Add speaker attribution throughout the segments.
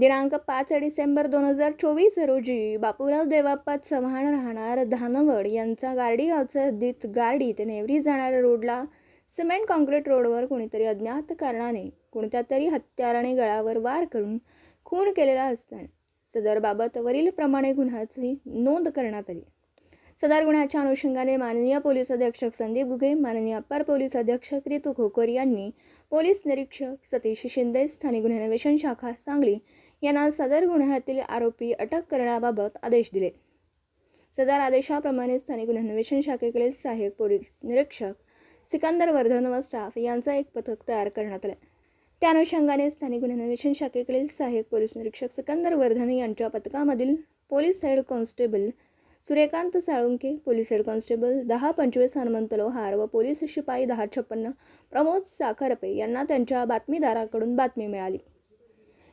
Speaker 1: दिनांक पाच डिसेंबर दोन हजार चोवीस रोजी बापूराव देवाप्पा चव्हाण राहणार धानवड यांचा गार्डी गावचा हद्दीत गारडी ते नेवरी जाणाऱ्या रोडला सिमेंट कॉन्क्रीट रोडवर कोणीतरी अज्ञात कारणाने कोणत्या तरी हत्याराने गळावर वार करून खून केलेला असताना सदरबाबत वरीलप्रमाणे गुन्ह्याची नोंद करण्यात आली. सदर गुन्ह्याच्या अनुषंगाने माननीय पोलीस अधीक्षक संदीप गुगे माननीय अप्पर पोलीस अधीक्षक रितू खोकर यांनी पोलीस निरीक्षक सतीश शिंदे स्थानिक गुन्हे अन्वेषण शाखा सांगली यांना सदर गुन्ह्यातील आरोपी अटक करण्याबाबत आदेश दिले. सदर आदेशाप्रमाणे स्थानिक गुन्हे अन्वेषण शाखेकडील सहाय्यक पोलीस निरीक्षक सिकंदर वर्धन व स्टाफ यांचा एक पथक तयार करण्यात आले. त्या अनुषंगाने स्थानिक गुन्हे अन्वेषण शाखेकडील सहाय्यक पोलीस निरीक्षक सिकंदर वर्धन यांच्या पथकामधील police head constable Suryakant Salunke police head constable दहा पंचवीस हनुमंत लोहार व पोलीस शिपाई दहा छप्पन्न प्रमोद साखरपे यांना त्यांच्या बातमीदाराकडून बातमी मिळाली.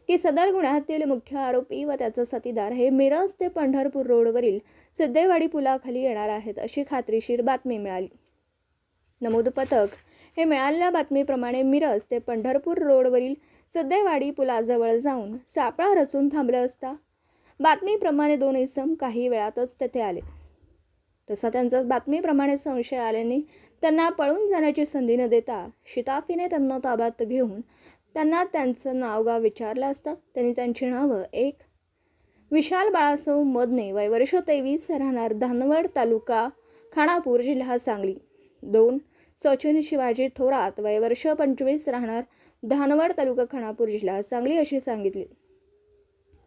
Speaker 1: की सदर गुन्ह्यातील मुख्य आरोपी व त्याचा साथीदार हे मिरज ते पंढरपूर रोडवरील सिद्धेवाडी पुलाखाली येणार आहेत अशी खात्रीशीर बातमी मिळाली. नमूद पथक हे मिळालेल्या बातमीप्रमाणे मिरज ते पंढरपूर रोडवरील सद्देवाडी पुलाजवळ जाऊन सापळा रचून थांबलं असता बातमीप्रमाणे दोन इसम काही वेळातच तेथे आले. तसा त्यांचा बातमीप्रमाणे संशय आल्याने त्यांना पळून जाण्याची संधी न देता शिताफीने त्यांना ताब्यात घेऊन त्यांना त्यांचं नावगाव विचारलं असता. त्यांनी त्यांची नावं एक विशाल बाळासो मदने वय वर्ष तेवीस राहणार धानवड तालुका खानापूर जिल्हा सांगली. दोन सचिन शिवाजी थोरात वय वर्ष पंचवीस राहणार धानवड तालुका खानापूर जिल्हा सांगली अशी सांगितली.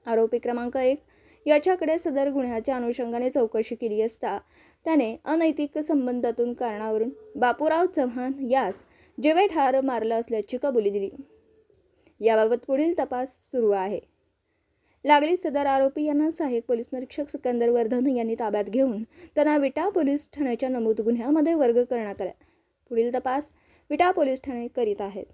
Speaker 1: आरोपी क्रमांक एक. याच्याकडे सदर गुन्ह्याच्या अनुषंगाने चौकशी केली असता त्याने अनैतिक संबंधातून कारणावरून बापूराव चव्हाण यास जेवे ठार मारलं असल्याची कबुली दिली. याबाबत पुढील तपास सुरू आहे. लागली सदर आरोपी यांना सहाय्यक पोलीस निरीक्षक सिकंदर वर्धन यांनी ताब्यात घेऊन त्यांना विटा पोलीस ठाण्याच्या नमूद गुन्ह्यामध्ये वर्ग करण्यात आला. पुढील तपास विटा पोलीस ठाणे करीत आहेत.